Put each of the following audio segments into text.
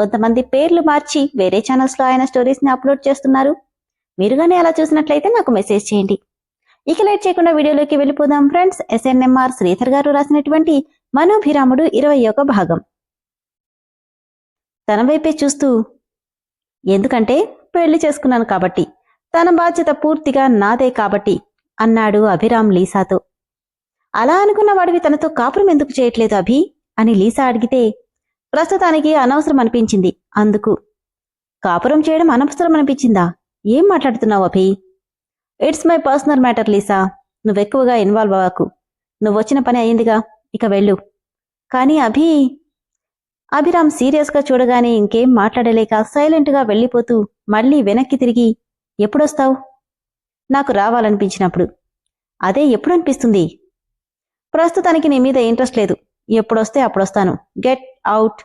కొంతమంది పేర్లు మార్చి వేరే ఛానల్స్లో ఆయన స్టోరీస్ని అప్లోడ్ చేస్తున్నారు. మీరుగానే అలా చూసినట్లయితే నాకు మెసేజ్ చేయండి. ఇక లైట్ చేయకుండా వీడియోలోకి వెళ్ళిపోదాం ఫ్రెండ్స్. ఎస్ఎన్ఎంఆర్ శ్రీధర్ గారు రాసినటువంటి మనోభిరాముడు ఇరవై ఒక భాగం. తన వైపే చూస్తూ ఎందుకంటే పెళ్ళి చేసుకున్నాను కాబట్టి తన బాధ్యత పూర్తిగా నాదే కాబట్టి అన్నాడు అభిరామ్ లీసాతో. అలా అనుకున్న వాడివి తనతో కాపురం ఎందుకు చేయట్లేదు అభి? అని లీసా అడిగితే ప్రస్తుతానికి అనవసరం అనిపించింది అందుకు కాపురం చేయడం అనవసరం అనిపించిందా ఏం మాట్లాడుతున్నావు Abhi? It's my personal matter Lisa. నువ్వెక్కువగా involve అవ్వకు. నువ్వు వచ్చిన పని అయిందిగా ఇక వెళ్ళు. కానీ అభి అభిరామ్ సీరియస్గా చూడగానే ఇంకేం మాట్లాడలేక సైలెంట్గా వెళ్ళిపోతూ మళ్ళీ వెనక్కి తిరిగి ఎప్పుడొస్తావు? నాకు రావాలనిపించినప్పుడు. అదే ఎప్పుడు అనిపిస్తుంది ప్రస్తుతానికి నీ మీద ఇంట్రెస్ట్ లేదు. ఎప్పుడొస్తే అప్పుడొస్తాను. గెట్ అవుట్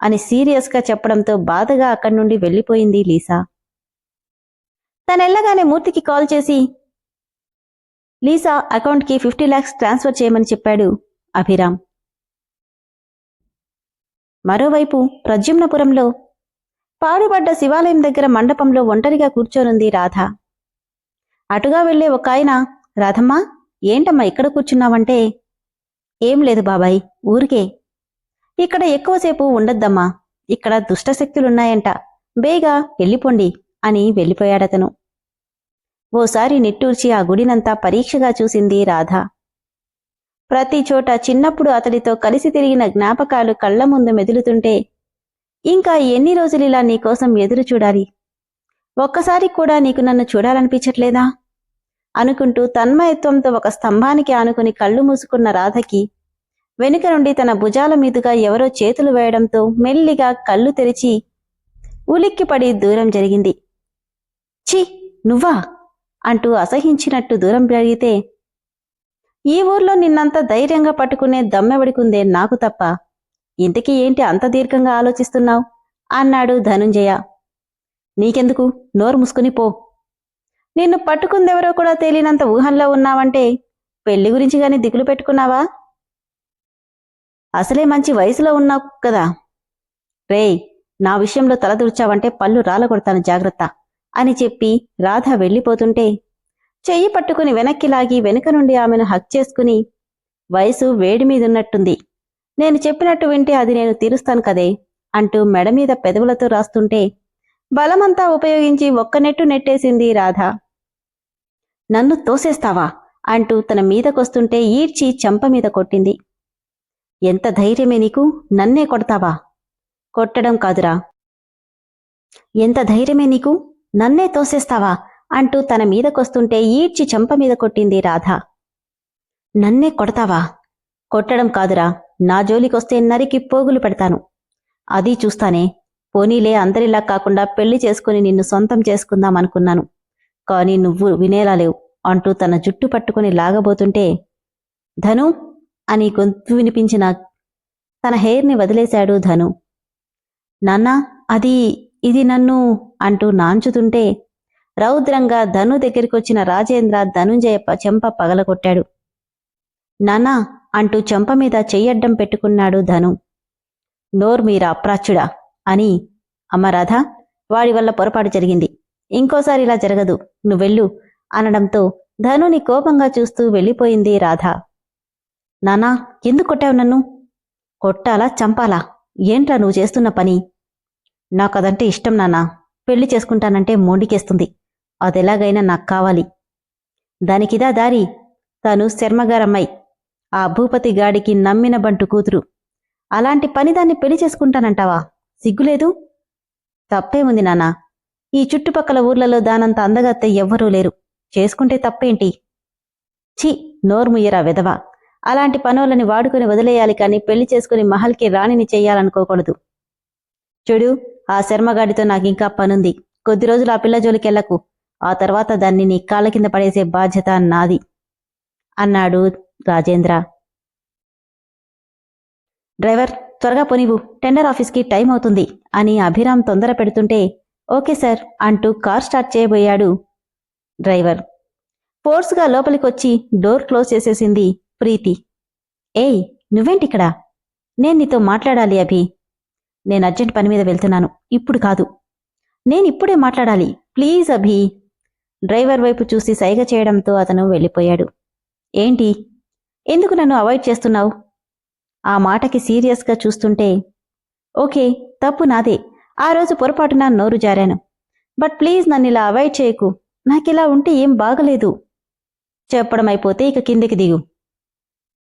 అని సీరియస్గా చెప్పడంతో బాధగా అక్కడి నుండి వెళ్ళిపోయింది లీసా. తనెళ్ళగానే మూర్తికి కాల్ చేసి లీసా అకౌంట్కి ఫిఫ్టీ ల్యాక్స్ ట్రాన్స్ఫర్ చేయమని చెప్పాడు అభిరామ్. మరోవైపు ప్రద్యుమ్నపురంలో పాడుబడ్డ శివాలయం దగ్గర మండపంలో ఒంటరిగా కూర్చోనుంది రాధ. అటుగా వెళ్ళే ఒక ఆయన రాధమ్మా ఏంటమ్మా ఇక్కడ కూర్చున్నావంటే? ఏం లేదు బాబాయ్ ఊరికే ఇక్కడ ఎక్కువసేపు ఉండొద్దమ్మా. ఇక్కడ దుష్టశక్తులున్నాయంట. బేగా వెళ్ళిపోండి అని వెళ్ళిపోయాడతను. ఓసారి నిట్టూర్చి ఆ గుడినంతా పరీక్షగా చూసింది రాధ. ప్రతి చోట చిన్నప్పుడు అతడితో కలిసి తిరిగిన జ్ఞాపకాలు కళ్ళ ముందు మెదులుతుంటే ఇంకా ఎన్ని రోజులిలా నీకోసం ఎదురు చూడాలి? ఒక్కసారి కూడా నీకు నన్ను చూడాలనిపించట్లేదా? అనుకుంటూ తన్మయత్వంతో ఒక స్తంభానికి ఆనుకుని కళ్ళు మూసుకున్న రాధకి వెనుక నుండి తన భుజాల మీదుగా ఎవరో చేతులు వేయడంతో మెల్లిగా కళ్ళు తెరిచి ఉలిక్కిపడి దూరం జరిగింది. ఛీ నువ్వా? అంటూ అసహించినట్టు దూరం పెరిగితే ఈ ఊర్లో నిన్నంత ధైర్యంగా పట్టుకునే దమ్మెవడికుందే నాకు తప్ప. ఇంతకీ ఏంటి అంత దీర్ఘంగా ఆలోచిస్తున్నావు? అన్నాడు ధనుంజయ. నీకెందుకు? నోరు మూసుకుని పో. నిన్ను పట్టుకుందెవరో కూడా తేలినంత ఊహంలో ఉన్నావంటే పెళ్ళి గురించి గాని దిగులు పెట్టుకున్నావా? అసలే మంచి వయసులో ఉన్నావు కదా. రేయ్ నా విషయంలో తలదూర్చావంటే పళ్ళు రాలగొడతాను జాగ్రత్త అని చెప్పి రాధ వెళ్ళిపోతుంటే చెయ్యి పట్టుకుని వెనక్కి లాగి వెనుక నుండి ఆమెను హక్ చేసుకుని వయసు వేడి మీదున్నట్టుంది. నేను చెప్పినట్టు వింటే అది నేను తీరుస్తాను కదే అంటూ మెడ మీద పెదవులతో రాస్తుంటే బలమంతా ఉపయోగించి ఒక్క నెట్టు నెట్టేసింది రాధ. నన్ను తోసేస్తావా అంటూ తన మీదకొస్తుంటే ఈడ్చి చెంప మీద కొట్టింది. ఎంత ధైర్యమే నీకు? నన్నే కొడతావా? కొట్టడం కాదురా. ఎంత ధైర్యమే నీకు? నన్నే తోసేస్తావా? అంటూ తన మీదకొస్తుంటే ఈడ్చి చెంప మీద కొట్టింది రాధ. నన్నే కొడతావా? కొట్టడం కాదురా. నా జోలికొస్తే నరికి పోగులు పెడతాను. అది చూస్తానే. పోనీలే అందరిలా కాకుండా పెళ్ళి చేసుకుని నిన్ను సొంతం చేసుకుందాం అనుకున్నాను. కానీ నువ్వు వినేలా లేవు అంటూ తన జుట్టు పట్టుకుని లాగబోతుంటే ధను అని గొంతు వినిపించిన తన హెయిర్ని వదిలేశాడు ధను. నాన్నా అది ఇది నన్ను అంటూ నాంచుతుంటే రౌద్రంగా ధను దగ్గరికొచ్చిన రాజేంద్ర ధనుంజయ చెంప పగలగొట్టాడు. నానా అంటూ చెంప మీద చెయ్యడ్డం పెట్టుకున్నాడు ధను. నోర్ మీరా అప్రాచ్యుడా అని అమ్మ వాడి వల్ల పొరపాటు జరిగింది. ఇంకోసారి ఇలా జరగదు. నువ్వెళ్ళు అనడంతో ధనుని కోపంగా చూస్తూ వెళ్ళిపోయింది రాధ. నానా ఎందుకు కొట్టావు నన్ను? కొట్టాలా చంపాలా? ఏంట్రా నువ్వు చేస్తున్న పని? నాకదంటే ఇష్టం నానా. పెళ్ళి చేసుకుంటానంటే మొండికేస్తుంది. అదెలాగైనా నాకు కావాలి. దానికిదా దారి? తాను శర్మగారమ్మాయి. ఆ భూపతి గాడికి నమ్మిన బంటు కూతురు. అలాంటి పని దాన్ని పెళ్ళి చేసుకుంటానంటావా? సిగ్గులేదు? తప్పేముంది నానా? ఈ చుట్టుపక్కల ఊర్లలో దానంత అందగత్త ఎవ్వరూ లేరు. చేసుకుంటే తప్పేంటి? ఛీ నోర్ముయ్యరా వెదవా అలాంటి పనులని వాడుకొని వదిలేయాలి కానీ పెళ్ళి చేసుకుని మహల్కి రాణిని చేయాలనుకోకూడదు. చూడు ఆ శర్మగాడితో నాకు ఇంకా పనుంది. కొద్ది రోజులు ఆ పిల్ల జోలికెళ్ళకు ఆ తర్వాత దాన్ని నీ కాళ్ళ కింద పడేసే బాధ్యత నాది అన్నాడు రాజేంద్ర. డ్రైవర్ త్వరగా పోనివ్వు. టెండర్ ఆఫీస్కి టైం అవుతుంది అని అభిరామ్ తొందర పెడుతుంటే ఓకే సార్ అంటూ కార్ స్టార్ట్ చేయబోయాడు డ్రైవర్. ఫోర్స్గా లోపలికొచ్చి డోర్ క్లోజ్ చేసేసింది ప్రీతి. ఏయ్ నువ్వేంటిక్కడ? నేను నీతో మాట్లాడాలి అభి. నేను అర్జెంట్ పని మీద వెళ్తున్నాను. ఇప్పుడు కాదు. నేను ఇప్పుడే మాట్లాడాలి. Please Abhi. డ్రైవర్ వైపు చూసి సైగ చేయడంతో అతను వెళ్ళిపోయాడు. ఏంటి? ఎందుకు నన్ను అవాయిడ్ చేస్తున్నావు? ఆ మాటకి సీరియస్గా చూస్తుంటే ఓకే తప్పు నాదే. ఆ రోజు పొరపాటున నోరు జారాను. బట్ ప్లీజ్ నన్ను ఇలా అవాయిడ్ చేయకు. నాకిలా ఉంటే ఏం బాగలేదు. చెప్పడం అయిపోతే ఇక కిందికి దిగు.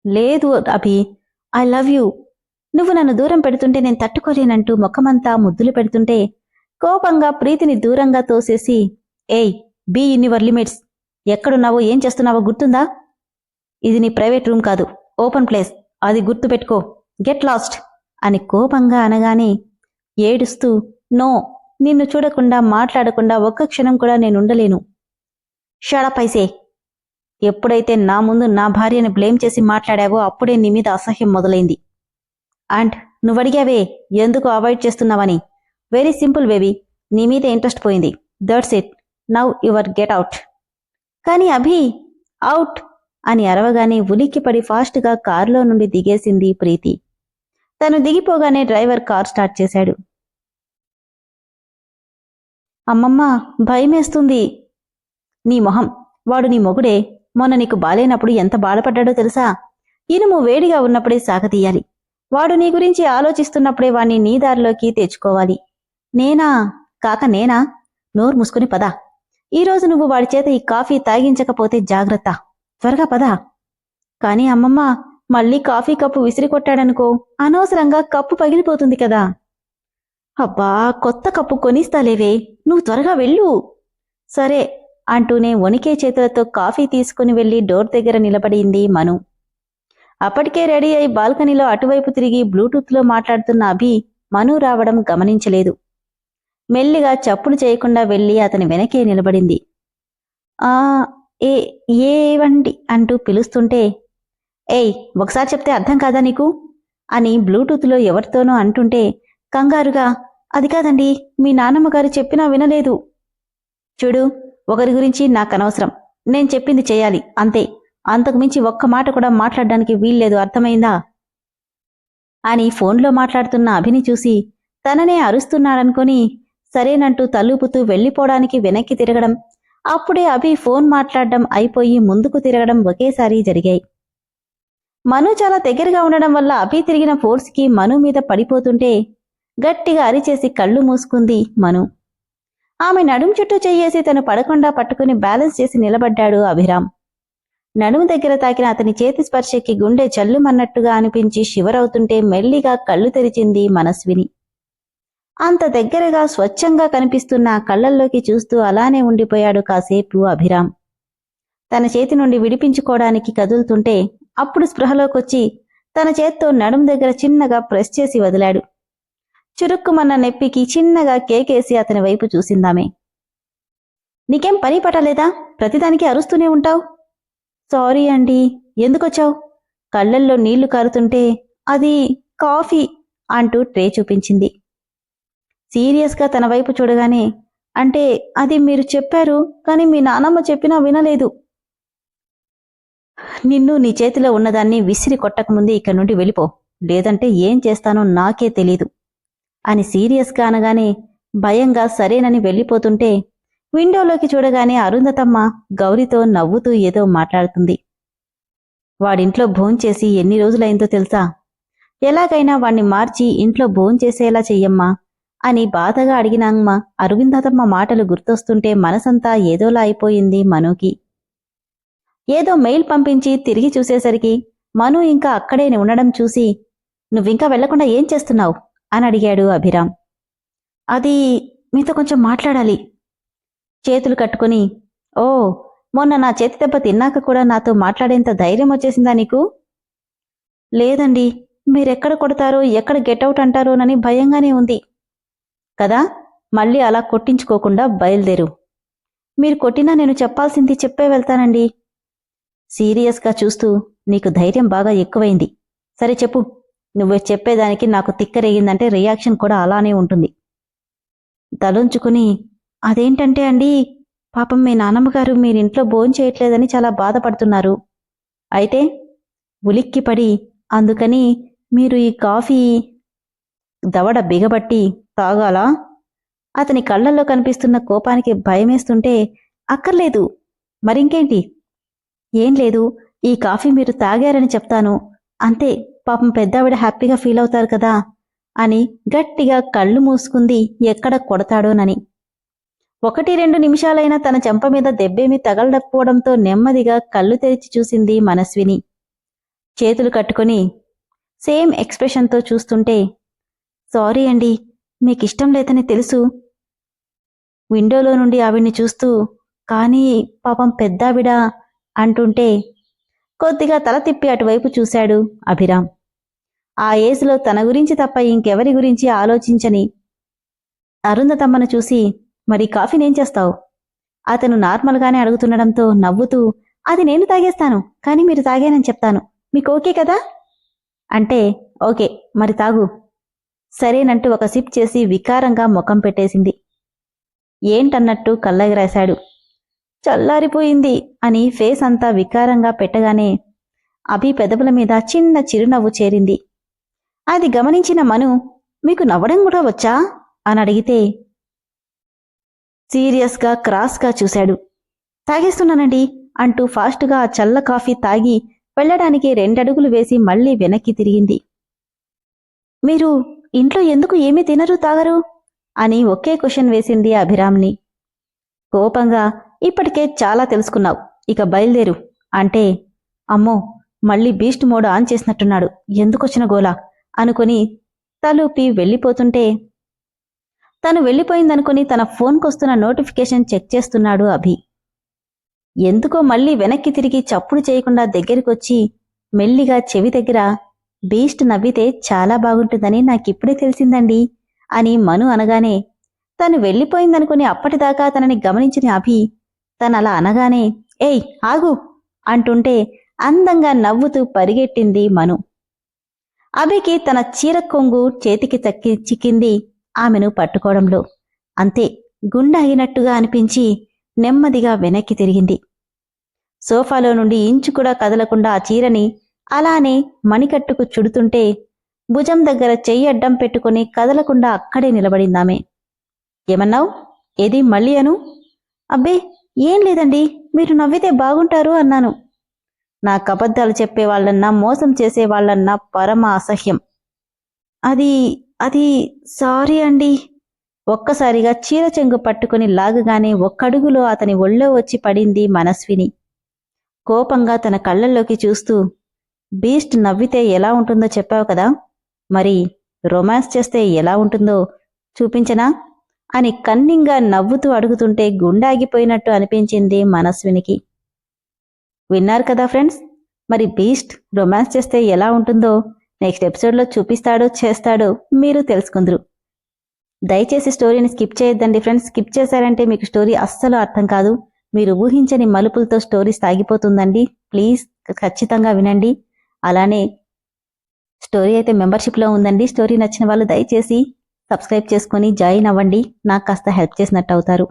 లేదు అభి ఐ లవ్ యూ నువ్వు నన్ను దూరం పెడుతుంటే నేను తట్టుకోలేనంటూ ముఖమంతా ముద్దులు పెడుతుంటే కోపంగా ప్రీతిని దూరంగా తోసేసి ఏయ్ బీ ఇన్ యువర్ లిమిట్స్ ఎక్కడున్నావో ఏం చేస్తున్నావో గుర్తుందా? ఇది నీ ప్రైవేట్ రూమ్ కాదు ఓపెన్ ప్లేస్. అది గుర్తుపెట్టుకో గెట్ లాస్ట్ అని కోపంగా అనగానే ఏడుస్తూ నో నిన్ను చూడకుండా మాట్లాడకుండా ఒక్క క్షణం కూడా నేనుండలేను షడపైసే ఎప్పుడైతే నా ముందు నా భార్యను బ్లేమ్ చేసి మాట్లాడావో అప్పుడే నీ మీద అసహ్యం మొదలైంది. అండ్ నువ్వడిగావే ఎందుకు అవాయిడ్ చేస్తున్నావని? వెరీ సింపుల్ బేబీ నీ మీద ఇంట్రెస్ట్ పోయింది. That's it. Now your get out. కానీ అభి అవుట్ అని అరవగానే ఉలిక్కిపడి ఫాస్ట్గా కారులో నుండి దిగేసింది ప్రీతి. తను దిగిపోగానే డ్రైవర్ కార్ స్టార్ట్ చేశాడు. అమ్మమ్మ భయమేస్తుంది. నీ మొహం వాడు నీ మొగుడే. మొన్న నీకు బాలేనప్పుడు ఎంత బాధపడ్డాడో తెలుసా? ఇనుము వేడిగా ఉన్నప్పుడే సాగతీయాలి వాడు నీ గురించి ఆలోచిస్తున్నప్పుడే వాణ్ణి నీ దారిలోకి తెచ్చుకోవాలి. నేనా? కాక నేనా? నోరు మూసుకుని పదా. ఈరోజు నువ్వు వాడి చేత ఈ కాఫీ తాగించకపోతే జాగ్రత్త. త్వరగా పదా. కాని అమ్మమ్మ మళ్ళీ కాఫీ కప్పు విసిరి కొట్టాడనుకో అనవసరంగా కప్పు పగిలిపోతుంది కదా. అబ్బా కొత్త కప్పు కొనిస్తాలేవే. నువ్వు త్వరగా వెళ్ళు. సరే అంటూనే వణికే చేతులతో కాఫీ తీసుకుని వెళ్ళి డోర్ దగ్గర నిలబడింది మను. అప్పటికే రెడీ అయి బాల్కనీలో అటువైపు తిరిగి బ్లూటూత్లో మాట్లాడుతున్న అభి మను రావడం గమనించలేదు. మెల్లిగా చప్పుడు చేయకుండా వెళ్ళి అతని వెనకే నిలబడింది. ఆ ఏ ఏవండి అంటూ పిలుస్తుంటే ఏయ్ ఒకసారి చెప్తే అర్థం కాదా నీకు? అని బ్లూటూత్లో ఎవరితోనో అంటుంటే కంగారుగా అది కాదండి మీ నాన్నమ్మ గారు చెప్పినా వినలేదు. చూడు ఒకరి గురించి నాకు అనవసరం. నేను చెప్పింది చేయాలి అంతే. అంతకుమించి ఒక్క మాట కూడా మాట్లాడడానికి వీల్లేదు అర్థమైందా? అని ఫోన్లో మాట్లాడుతున్న అభిని చూసి తననే అరుస్తున్నాడనుకొని సరేనంటూ తలుపుతూ వెళ్ళిపోవడానికి వెనక్కి తిరగడం. అప్పుడే అభి ఫోన్ మాట్లాడడం అయిపోయి ముందుకు తిరగడం ఒకేసారి జరిగాయి. మను చాలా దగ్గరగా ఉండడం వల్ల అభి తిరిగిన ఫోర్స్కి మను మీద పడిపోతుంటే గట్టిగా అరిచేసి కళ్ళు మూసుకుంది మను. ఆమె నడుం చుట్టూ చెయ్యేసి తను పడకుండా పట్టుకుని బ్యాలెన్స్ చేసి నిలబడ్డాడు అభిరామ్. నడుము దగ్గర తాకిన అతని చేతి స్పర్శకి గుండె చల్లుమన్నట్టుగా అనిపించి శివరవుతుంటే మెల్లిగా కళ్ళు తెరిచింది మనస్విని. అంత దగ్గరగా స్వచ్ఛంగా కనిపిస్తున్న కళ్ళల్లోకి చూస్తూ అలానే ఉండిపోయాడు కాసేపు అభిరామ్. తన చేతి నుండి విడిపించుకోవడానికి కదులుతుంటే అప్పుడు స్పృహలోకొచ్చి తన చేత్తో నడుము దగ్గర చిన్నగా ప్రెస్ చేసి వదిలాడు. చురుక్కుమన్న నెప్పికి చిన్నగా కేకేసి అతని వైపు చూసిందామే. నీకేం పని పట్టలేదా? ప్రతిదానికి అరుస్తూనే ఉంటావు. సారీ అండి ఎందుకొచ్చావు? కళ్ళల్లో నీళ్ళు కారుతుంటే అది కాఫీ అంటూ ట్రే చూపించింది. సీరియస్గా తన వైపు చూడగానే అంటే అది మీరు చెప్పారు కానీ మీ నానమ్మ చెప్పినా వినలేదు. నిన్ను నీ చేతిలో ఉన్నదాన్ని విసిరి కొట్టకముందే ఇక్కడి నుండి వెళ్ళిపో. లేదంటే ఏం చేస్తానో నాకే తెలీదు. అని సీరియస్గా అనగానే భయంగా సరేనని వెళ్ళిపోతుంటే విండోలోకి చూడగానే అరుంధతమ్మ గౌరితో నవ్వుతూ ఏదో మాట్లాడుతుంది. వాడింట్లో భోంచేసి ఎన్ని రోజులైందో తెలుసా? ఎలాగైనా వాణ్ణి మార్చి ఇంట్లో భోంచేసేలా చెయ్యమ్మా అని బాధగా అడిగినామ్మ అరవిందతమ్మ మాటలు గుర్తొస్తుంటే మనసంతా ఏదోలా అయిపోయింది మనుకి. ఏదో మెయిల్ పంపించి తిరిగి చూసేసరికి మను ఇంకా అక్కడే ఉండడం చూసి నువ్వింకా వెళ్ళకుండా ఏం చేస్తున్నావు? అని అడిగాడు అభిరామ్. అది మీతో కొంచెం మాట్లాడాలి. చేతులు కట్టుకుని ఓ మొన్న నా చేతి దెబ్బ తిన్నాక కూడా నాతో మాట్లాడేంత ధైర్యం వచ్చేసిందా నీకు? లేదండి మీరెక్కడ కొడతారో ఎక్కడ గెట్అవుట్ అంటారోనని భయంగానే ఉంది. కదా మళ్ళీ అలా కొట్టించుకోకుండా బయలుదేరు. మీరు కొట్టినా నేను చెప్పాల్సింది చెప్పే వెళ్తానండి. సీరియస్గా చూస్తూ నీకు ధైర్యం బాగా ఎక్కువైంది. సరే చెప్పు. నువ్వు చెప్పేదానికి నాకు తిక్కరేగిందంటే రియాక్షన్ కూడా అలానే ఉంటుంది. తలుంచుకుని అదేంటంటే అండి పాపం మీ నాన్నమ్మగారు మీరింట్లో భోజనం చేయట్లేదని చాలా బాధపడుతున్నారు. అయితే ఉలిక్కిపడి అందుకని మీరు ఈ కాఫీ దవడ బిగబట్టి తాగాలా? అతని కళ్ళల్లో కనిపిస్తున్న కోపానికి భయమేస్తుంటే అక్కర్లేదు. మరింకేంటి? ఏం లేదు. ఈ కాఫీ మీరు తాగారని చెప్తాను. అంతే. పాపం పెద్దావిడ హ్యాపీగా ఫీల్ అవుతారు కదా అని గట్టిగా కళ్ళు మూసుకుంది ఎక్కడ కొడతాడోనని. ఒకటి రెండు నిమిషాలైనా తన చెంప మీద దెబ్బేమీ తగలడకపోవడంతో నెమ్మదిగా కళ్ళు తెరిచి చూసింది మనస్విని. చేతులు కట్టుకొని సేమ్ ఎక్స్ప్రెషన్తో చూస్తుంటే సారీ అండి మీకిష్టం లేదని తెలుసు. విండోలో నుండి ఆవిడ్ని చూస్తూ కానీ పాపం పెద్దావిడ అంటుంటే కొద్దిగా తల తిప్పి అటువైపు చూశాడు అభిరామ్. ఆ ఏజ్లో తన గురించి తప్ప ఇంకెవరి గురించి ఆలోచించని? అరుంధతమ్మను చూసి మరి కాఫీనేం చేస్తావు? అతను నార్మల్గానే అడుగుతుండడంతో నవ్వుతూ అది నేను తాగేస్తాను కానీ మీరు తాగానని చెప్తాను. మీకు ఓకే కదా? అంటే ఓకే మరి తాగు. సరేనంటూ ఒక సిప్ చేసి వికారంగా ముఖం పెట్టేసింది. ఏంటన్నట్టు కళ్ళగిరాశాడు చల్లారిపోయింది అని ఫేస్ అంతా వికారంగా పెట్టగానే అభి పెదవుల మీద చిన్న చిరునవ్వు చేరింది. అది గమనించిన మను మీకు నవ్వడం కూడా వచ్చా? అని అడిగితే సీరియస్గా క్రాస్గా చూశాడు. తాగేస్తున్నానండి అంటూ ఫాస్ట్గా ఆ చల్ల కాఫీ తాగి వెళ్ళడానికి రెండడుగులు వేసి మళ్ళీ వెనక్కి తిరిగింది. మీరు ఇంట్లో ఎందుకు ఏమీ తినరు తాగరు? అని ఒకే క్వశ్చన్ వేసింది అభిరామ్ని. కోపంగా ఇప్పటికే చాలా తెలుసుకున్నావు ఇక బయలుదేరు అంటే అమ్మో మళ్ళీ బీస్ట్ మోడ్ ఆన్ చేసినట్టున్నాడు ఎందుకొచ్చిన గోలా? అనుకుని తలూపి వెళ్ళిపోతుంటే తను వెళ్ళిపోయిందనుకుని తన ఫోన్కొస్తున్న నోటిఫికేషన్ చెక్ చేస్తున్నాడు అభి. ఎందుకో మళ్ళీ వెనక్కి తిరిగి చప్పుడు చేయకుండా దగ్గరికొచ్చి మెల్లిగా చెవి దగ్గర బీస్ట్ నవ్వితే చాలా బాగుంటుందని నాకిప్పుడే తెలిసిందండి అని మను అనగానే తను వెళ్ళిపోయిందనుకుని అప్పటిదాకా తనని గమనించిన అభి తనలా అనగానే ఏయ్ ఆగు! అంటుంటే అందంగా నవ్వుతూ పరిగెట్టింది మను. అభికి తన చీర కొంగు చేతికి చక్కి చిక్కింది ఆమెను పట్టుకోవడంలో. అంతే గుండె అయినట్టుగా అనిపించి నెమ్మదిగా వెనక్కి తిరిగింది. సోఫాలో నుండి ఇంచు కూడా కదలకుండా ఆ చీరని అలానే మణికట్టుకు చుడుతుంటే భుజం దగ్గర చెయ్యి అడ్డం పెట్టుకుని కదలకుండా అక్కడే నిలబడిందామె. ఏమన్నావు? ఏది మళ్ళీ అను? అబ్బే ఏం లేదండి మీరు నవ్వితే బాగుంటారు అన్నాను. నాకు అబద్ధాలు చెప్పేవాళ్ళన్నా మోసం చేసే వాళ్ళన్నా పరమ అసహ్యం. అది అది సారీ అండి. ఒక్కసారిగా చీర చెంగు పట్టుకుని లాగగానే ఒక్కడుగులో అతని ఒళ్ళో వచ్చి పడింది మనస్విని. కోపంగా తన కళ్ళల్లోకి చూస్తూ బీస్ట్ నవ్వితే ఎలా ఉంటుందో చెప్పావు కదా? మరి రొమాన్స్ చేస్తే ఎలా ఉంటుందో చూపించనా? అని కన్నింగా నవ్వుతూ అడుగుతుంటే గుండాగిపోయినట్టు అనిపించింది మనస్వినికి. విన్నారు కదా ఫ్రెండ్స్? మరి బీస్ట్ రొమాన్స్ చేస్తే ఎలా ఉంటుందో నెక్స్ట్ ఎపిసోడ్లో చూపిస్తాడో చేస్తాడో మీరు తెలుసుకుందరు. దయచేసి స్టోరీని స్కిప్ చేయొద్దండి ఫ్రెండ్స్. స్కిప్ చేశారంటే మీకు స్టోరీ అస్సలు అర్థం కాదు. మీరు ఊహించని మలుపులతో స్టోరీ సాగిపోతుందండి. ప్లీజ్ ఖచ్చితంగా వినండి. అలానే స్టోరీ అయితే మెంబర్షిప్లో ఉందండి. స్టోరీ నచ్చిన వాళ్ళు దయచేసి సబ్స్క్రైబ్ చేసుకొని జాయిన్ అవ్వండి. నాకు కాస్త హెల్ప్ చేసినట్టు అవుతారు.